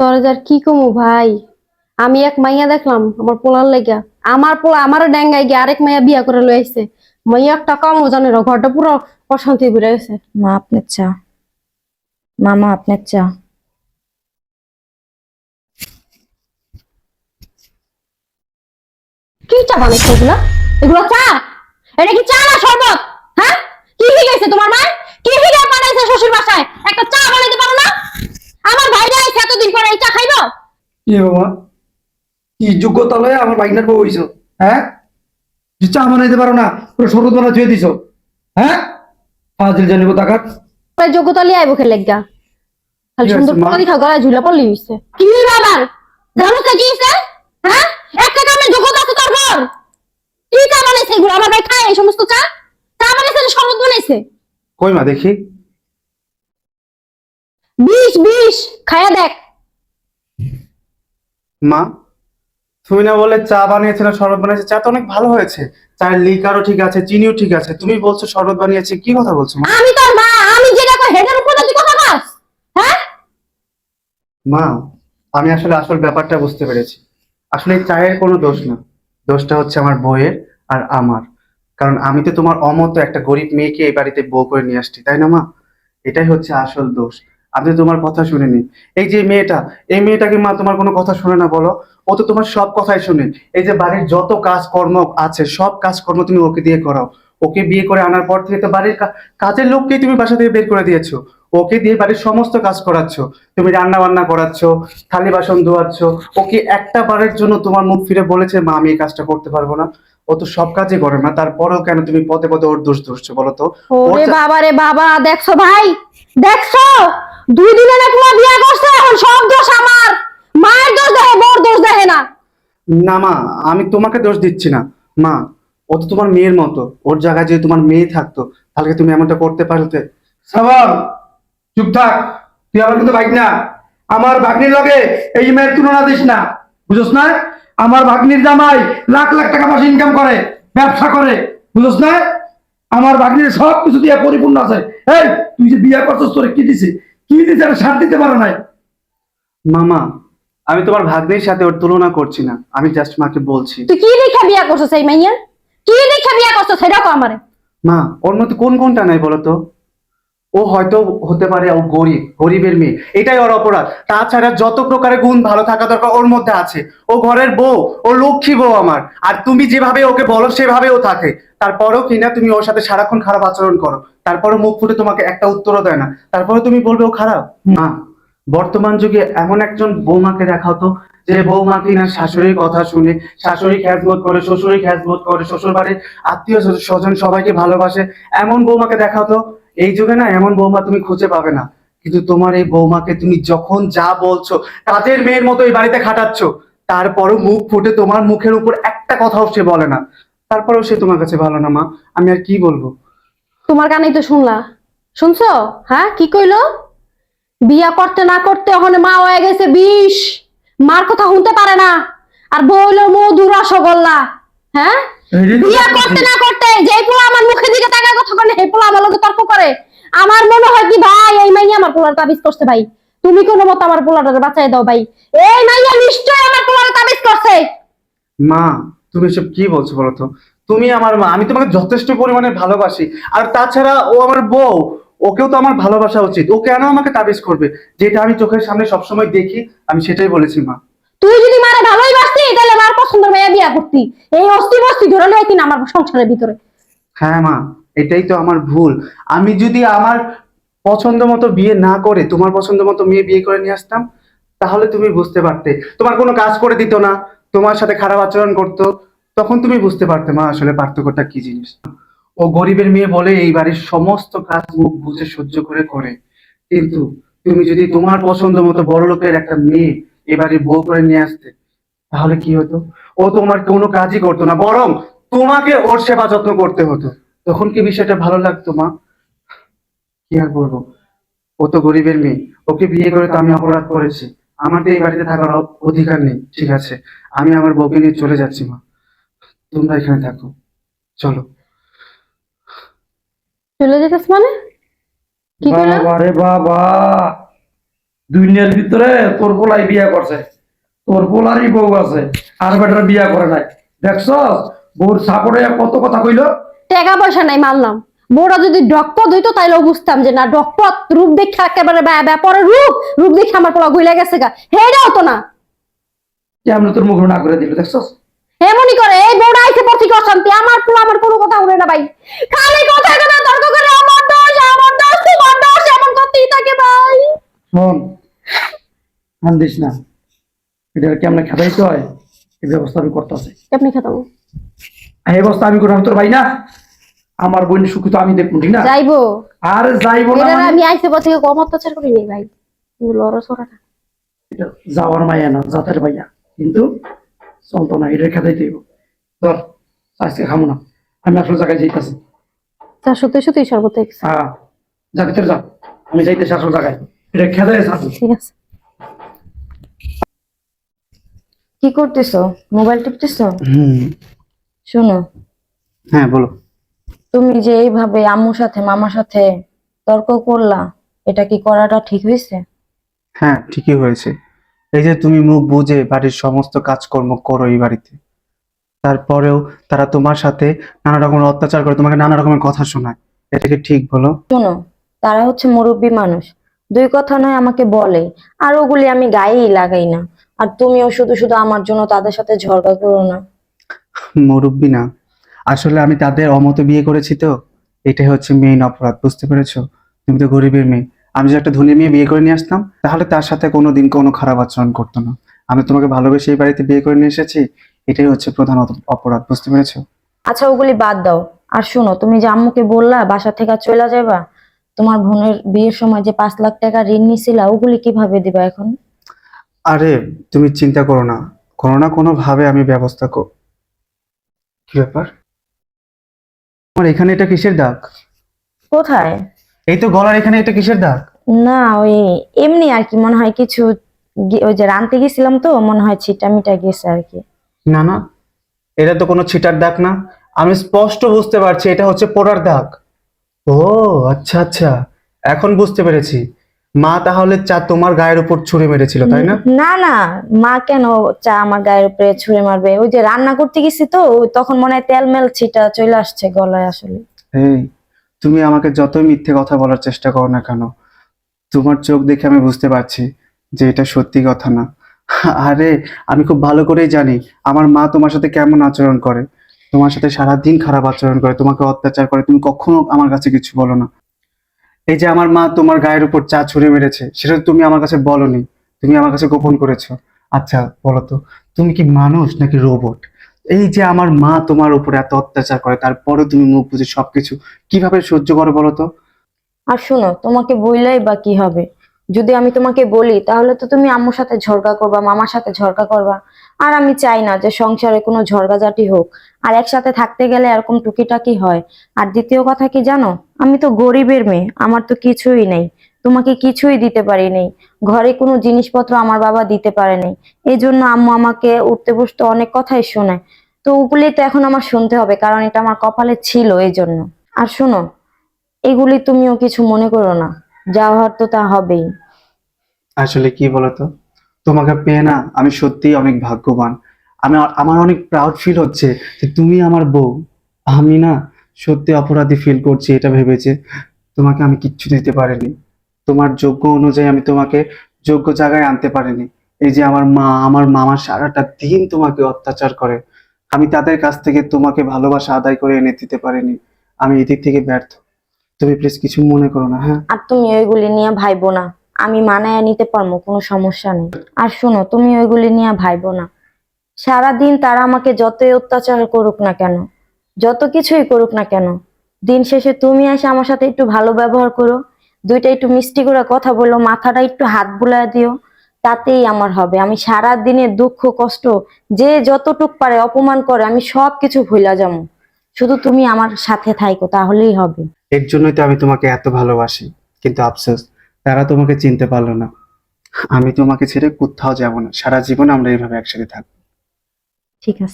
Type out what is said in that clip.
তোর যার কি কমু ভাই? আমি এক মাইয়া দেখলাম আমার পোলার লেগা। আমার পোলা আমারও ড্যাঙ্গাই গিয়ে আরেক মাইয়া বিয়া করে লই আইছে। মাইয়া একটা কম জানে না ঘরটা পুরো অশান্তি বেড়ে গেছে। মা আপনার চা। মামা আপনার চা। কি চা বানাইছো এগুলো? এগুলো চা? এটা কি চা না শরবত? হ্যাঁ? কি গেছে তোমার মা কি শিখাই বানাইছে শ্বশুর বাসায় একটা চা বানাইতে আমার ভাইরা আইছে এতদিন পরে এই চা খাইবো? কি বাবা? কি যোগ্যতা লয়ে আমার বউ হইছো? হ্যাঁ? চা বানাইতে পারো না পুরো বানা ধুয়ে দিছো। হ্যাঁ? ফাজিল জানিব টাকা তাই যোগ্যতা লিয়ে আইবো খেলে গা খালি সুন্দর। পোলা দেখা গলায় ঝুলা পড়লি হইছে। কি বাবার জানো তো কি হইছে? হ্যাঁ? একটা কামে যোগ্যতা আছে তোর ঘর। কি চা বানাইছে এগুলো? আমার ভাই খায় এই সমস্ত চা? চা বানাইছে শরবত বানাইছে? কই মা দেখি। বিষ বিষ খায়া দেখ। মা তুমি না বলে চা বানিয়েছে না শরবত বানিয়েছে? চা তো অনেক ভালো হয়েছে। চায়ের লিকারও ঠিক আছে চিনিও ঠিক আছে। তুমি বলছো শরবত বানিয়েছে কি কথা বলছো মা? আমি তোর মা আমি যেটা কই হেডের উপর তুই কথা বল হ্যাঁ? মা আমি আসলে আসল ব্যাপারটা বুঝতে পেরেছি। আসলে চায়ের কোনো দোষ না। দোষটা হচ্ছে আমার বইয়ের আর আমার। কারণ আমি তো তোমার অমতো একটা গরিব মেয়েকে এই বাড়িতে বউ করে নিয়ে আসছি তাই না মা? এটাই হচ্ছে আসল দোষ। আমি তো তোমার কথা শুনিনি। এই যে মেয়েটা এই মেয়েটাকে মা তোমার কোনো কথা শুনে না বলো। ও তো তোমার সব কথাই শুনে। এই যে বাড়ির যত কাজকর্ম আছে সব কাজকর্ম তুমি ওকে দিয়ে করাও। ওকে বিয়ে করে আনার পর থেকে তো বাড়ির কাজের লোককেই তুমি বাসা থেকে বের করে দিয়েছ। ওকে দিয়ে বাড়ির সমস্ত কাজ করাচ্ছ। তুমি রান্না বান্না করাচ্ছ থালি বাসন ধোয়াচ্ছ। ওকে একটা বারের জন্য তোমার মুখ ফিরে বলেছে মা আমি এই কাজটা করতে পারব না। ও তো সব কাজই করে না। তারপরেও কেন তুমি পদে পদে ওর দোষ ধরছো বলো তো? ওর ওরে বাবা রে বাবা দেখছ ভাই? দেখছ? দুই দিনের এক মা বিয়া করছে এখন সব দোষ আমার। মায়ের দোষ দেখে বোর দোষ দেখে না। না মা আমি তোমাকে দোষ দিচ্ছি না। মা ও তো তোমার মেয়ের মতো। ওর জায়গায় যদি তোমার মেয়ে থাকতো তাহলে তুমি এমনটা করতে পারতে? সাবান চুপ থাক। তুই আমার কিন্তু বাইক না। আমার ভাগ্নির লগে এই মেয়ের তুলনা দিস না। বুঝছ না? আমার ভাগ্নির জামাই লাখ লাখ টাকা মাসে ইনকাম করে ব্যবসা করে। বুঝছ না? আমার ভাগ্নির সব কিছু দিয়ে পরিপূর্ণ আছে। এই তুই যে বিয়ে করছিস তোরে কি দিছে? কি দিছে আর সাথ দিতে পারে নাই? মামা আমি তোমার ভাগ্নির সাথে ওর তুলনা করছি না। আমি জাস্ট মাকে বলছি। তুই কি দেখে বিয়া করছ সেই মাইয়া? কি দেখে বিয়া করছ সেটা কো আমারে। মা ওর মধ্যে কোন কোনটা নাই বলতো? ও হয়তো হতে পারে ও গরিব গরিবের মেয়ে। এটাই ওর অপরাধ। তাছাড়া যত প্রকারের গুণ ভালো থাকা দরকার ওর মধ্যে আছে। ও ঘরের বউ ও লক্ষ্মী বউ আমার। আর তুমি যেভাবে ওকে বলো সেভাবে ও থাকে। তারপরেও কিনা তুমি ওর সাথে সারাক্ষণ খারাপ আচরণ করো। তারপরে মুখ ফুটে তোমাকে একটা উত্তরও দেয় না। তারপরে তুমি বলবে, ও খারাপ? মা বর্তমান যুগে এমন একজন বৌমাকে দেখাও তো, যে বৌমা কিনা শাশুড়ির কথা শুনে, শাশুড়ি খ্যাজবোধ করে শ্বশুরি খ্যাজবোধ করে শ্বশুর বাড়ির আত্মীয় স্বজন সবাইকে ভালোবাসে। এমন বৌমাকে দেখাও তো, এই যুগে না এমন বৌমা তুমি খুঁজে পাবে না। কিন্তু তোমার এই বৌমাকে তুমি যখন যা বলছো কাজের মেয়ের মতো এই বাড়িতে খাটাচ্ছ, তারপরও মুখ ফুটে তোমার মুখের উপর একটা কথাও সে বলে না। তারপরেও সে তোমার কাছে ভালো না, মা। আমি আর কি বলব? তোমার কানেই তো শুনলা। শুনছো? হ্যাঁ কি কইলো? বিয়া করতে না করতে ওখানে মা হয়ে গেছে বিষ। মার কথা শুনতে পারে না। আর বইল মধু রসগোল্লা। হ্যাঁ? বিয়া করতে না করতে যে পোলা আমার মুখের দিকে তাকায় কথা করে সেই পোলা আমার লোকে তর্ক করে। আমার মনে হয় কি ভাই এই মাইয়া আমার পোলার তাবিজ করছে ভাই। তুমি কোন মত আমার পোলাটাকে বাঁচাই দাও ভাই। এই মাইয়া নিশ্চয় আমার পোলার তাবিজ করছে। মা তুমি এসব কি বলছো বলো তো? তুমি আমার মা আমি তোমাকে যথেষ্ট পরিমাণে ভালোবাসি। আর তাছাড়া ও আমার বউ ওকেও তো আমার ভালোবাসা উচিত। ও কেন আমাকে তাবিজ করবে? যেটা আমি চোখের সামনে সবসময় দেখি আমি সেটাই বলেছি মা। তুই যদি মারে ভালোই বাসতি তাহলে মার পছন্দের মেয়ে বিয়া করতি। এই অস্থি বস্তি ধরে লইতি না আমার সংসারের ভিতরে। হ্যাঁ মা এটাই তো আমার ভুল। আমি যদি আমার পছন্দ মতো বিয়ে না করে তোমার পছন্দ মতো মেয়ে বিয়ে করে নিয়ে আসতাম তাহলে তুমি বুঝতে পারতে। তোমার কোনো কাজ করে দিত না। তোমার সাথে খারাপ আচরণ করতো। তখন তুমি বুঝতে পারতে, মা, আসলে পার্থক্যটা কি জিনিস? ও গরিবের মেয়ে বলে, এই বাড়ির সমস্ত কাজ মুখ বুঝে সহ্য করে করে। কিন্তু তুমি যদি তোমার পছন্দ মতো বড় লোকের একটা মেয়ে এবারে বউ করে নিয়ে আসতে, তাহলে কি হতো? ও তোমার কোনো কাজই করতো না, বরং তোমাকে ওর সেবা যত্ন করতে হতো। তখন কি বিষয়টা ভালো লাগতো, মা? কি আর বলব? ও তো গরিবের মেয়ে, ওকে বিয়ে করে তো আমি অপরাধ করেছি। আমার তো এই বাড়িতে থাকার অধিকার নেই, ঠিক আছে। আমি আমার বউকে নিয়ে চলে যাচ্ছি, মা। তোমরা এখানে থাকো। চলো। চলে যেতেছ মানে? কি বাবা বাবা। দুনিয়ার ভিতরে তোর পোলাই বিয়া করছে। তোর পোলারই বউ আছে আর বেটার বিয়া করে নাই। দেখছ বউর সাপোর্টে কত কথা কইলো? টাকা পয়সা নাই মানলাম যদি ডকপত হইতো তাইলেও বুঝতাম যে না ডকপত রূপ দেখে একেবারে ব্যাপারে রূপ রূপ দেখে আমার পোলা গইলা গেছে গা। হেটাও তো না। কেমন তোর মুখ না করে দিল দেখছস? এমনই করে এই বউটা আইসে পর থেকে অশান্তি আমার পোলা আমার কোনো কথা বলে না ভাই। খালি কথা কথা তর্ক করে আমার দোষ আমার দোষ তোমার দোষ এমন করতেই থাকে ভাই। শোন কান্দিস না। এটা কেমন খেদাইতে হয়? এই ব্যবস্থা আমি করতেছি। আপনি খেতাম এই ব্যবস্থা আমি করলাম তোর ভাই না? আমার বোন সুখ তো আমি দেখব ঠিক না? যাইবো। আর যাইবো না মানে- আমি আইসে পর থেকে কম অত্যাচার করি নি ভাই। লড়ো সরাটা এটা যাওয়ার মায়া না জাতের ভাইয়া। কিন্তু চলতো না এটা খেদাইতে হইব। ধর আজকে খামো না। আমি আসলে জায়গায় যাইতেছি। তা সত্যি সত্যি সর্বত হ্যাঁ। যা ভিতরে যা। আমি যাইতেছি আসল জায়গায়। এটা ঠিক আছে। কি করতেছো? মোবাইল টিপতেছো? হুম। শোনো। হ্যাঁ বলো। তুমি যে এইভাবে আম্মুর সাথে মামার সাথে তর্ক করলা এটা কি করাটা ঠিক হয়েছে? হ্যাঁ ঠিকই হয়েছে। এই যে তুমি মুখ বুঝে বাড়ির সমস্ত কাজকর্ম করো এই বাড়িতে। তারপরেও তারা তোমার সাথে নানা রকমের অত্যাচার করে তোমাকে নানা রকমের কথা শোনায়। এটা কি ঠিক বলো? শোনো তারা হচ্ছে মুরব্বী মানুষ। দুই কথা নয় আমাকে বলে আর ওগুলি আমি গায়েই লাগাই না। আর তুমিও শুধু শুধু আমার জন্য তাদের সাথে ঝগড়া করো না। মুরব্বী না। আসলে আমি তাদের অমতে বিয়ে করেছি তো। এটাই হচ্ছে মেইন অপরাধ বুঝতে পেরেছ? তুমি তো গরিবের মেয়ে। আমি যে একটা ধনী মেয়ে বিয়ে করে নিয়ে আসতাম তাহলে তার সাথে কোনোদিন কোনো খারাপ আচরণ করতো না। আমি তোমাকে ভালোবেসে এই বাড়িতে বিয়ে করে নিয়ে এসেছি এটাই হচ্ছে প্রধান অপরাধ বুঝতে পেরেছ? আচ্ছা ওগুলি বাদ দাও। আর শোনো তুমি যে আম্মুকে বললা বাসা থেকে চলে যাবা তোমার বোনের বিয়ের সময় যে পাঁচ লাখ টাকা ঋণ নিছিলা ওগুলি কীভাবে দিবা এখন? আরে তুমি চিন্তা করো না। কোনো না কোনো ভাবে আমি ব্যবস্থা কর কি ব্যাপার? আমার এখানে এটা কিসের দাগ? কোথায়? এই তো গলার এখানে এটা কিসের দাগ? না ওই এমনি আর কি মনে হয় কিছু ওই যে রানতে গেছিলাম তো মনে হয় ছিটা মিটা গেছে আর কি। না না। এটা তো কোনো ছিটার দাগ না। আমি স্পষ্ট বুঝতে পারছি এটা হচ্ছে পোড়ার দাগ। ও আচ্ছা আচ্ছা। এখন বুঝতে পেরেছি। মা তাহলে চা তোমার গায়ের উপর ছুঁড়ে মেরেছিল তাই না? না না। মা কেন চা আমার গায়ের উপরে ছুঁড়ে মারবে? ওই যে রান্না করতে গেছি তো তখন মনে হয় তেল মেল ছিটা চলে আসছে গলায় আসলে। এই তুমি আমাকে যতই মিথ্যে কথা বলার চেষ্টা করো না কেন তোমার চোখ দেখে আমি বুঝতে পারছি যে এটা সত্যি কথা না। আরে, আমি খুব ভালো করেই জানি। আমার মা তোমার সাথে কেমন আচরণ করে? তোমার সাথে সারাদিন খারাপ আচরণ করে, তোমাকে অত্যাচার করে, তুমি কখনো আমার কাছে কিছু বলো না। এই যে আমার মা তোমার গায়ের উপর চা ছুঁড়ে মেরেছে, সেটা তুমি আমার কাছে বলনি। তুমি আমার কাছে গোপন করেছ। আচ্ছা বলো তো, তুমি কি মানুষ নাকি রোবট? এই যে আমার মা তোমার উপর এত অত্যাচার করে, তারপরে তুমি মুখ বুঝে সবকিছু কীভাবে সহ্য করো বলো তো? আর শোনো, তোমাকে বললেই বা কি হবে? যদি আমি তোমাকে বলি, তাহলে তো তুমি আম্মুর সাথে ঝগড়া করবা, মামার সাথে ঝগড়া করবা। আর আমি চাই না যে সংসারে কোনো ঝগড়াঝাটি হোক। আর একসাথে থাকতে গেলে এরকম টুকিটাকি হয়। আর দ্বিতীয় কথা কি জানো? আমি তো গরিবের মেয়ে, আমার তো কিছুই নেই। তোমাকে কিছুই দিতে পারি নেই। ঘরে কোনো জিনিসপত্র আমার বাবা দিতে পারে নাই। এই জন্য আম্মু আমাকে উঠতে বসতে অনেক কথাই শোনায়। তো ওগুলি তো এখন আমার শুনতে হবে, কারণ এটা আমার কপালে ছিল এই জন্য। আর শোনো, এগুলি তুমিও কিছু মনে করো না। যা হওয়ার তো তা হবেই। আসলে কি বলতো? তোমাকে পেয়ে না আমি সত্যিই অনেক ভাগ্যবান। আমি আমার অনেক প্রাউড ফিল হচ্ছে যে তুমি আমার বউ। আমি না সত্যি অপরাধী ফিল করছি এটা ভেবেছে। তোমাকে আমি কিচ্ছু দিতে পারিনি। তোমার যোগ্য অনুযায়ী আমি তোমাকে যোগ্য জায়গায় আনতে পারিনি। এই যে আমার মা, আমার মামা সারাটা দিন তোমাকে অত্যাচার করে। আমি তাদের কাছ থেকে তোমাকে ভালোবাসা আদায় করে এনে দিতে পারিনি। আমি এদিক থেকে ব্যর্থ। তুমি প্লিজ কিছু মনে করো না হ্যাঁ? আর তুমি ওইগুলি নিয়ে ভাইবো না। আমি মানায় নিতে পারব, কোনো সমস্যা নেই। আর শোনো, তুমি ওইগুলি নিয়ে ভাইবো না। সারাদিন তারা আমাকে যতই অত্যাচার করুক না কেন, যত কিছুই করুক না কেন, দিন শেষে তুমি এসে আমার সাথে একটু ভালো ব্যবহার করো, দুইটা একটু মিষ্টি করে কথা বলো, মাথাটা একটু হাত বুলায় দিও, তাতেই আমার হবে। আমি সারা দিনের দুঃখ, কষ্ট, যে যতটুক পারে অপমান করে, আমি সব কিছু ভুলা যাব। শুধু তুমি আমার সাথে থাইকো, তাহলেই হবে। এর জন্যই তো আমি তোমাকে এত ভালোবাসি, কিন্তু আফসোস তারা তোমাকে চিনতে পারল না। আমি তোমাকে ছেড়ে কোথাও যাব না। সারা জীবন আমরা এইভাবে একসাথে থাকব। ঠিক আছে।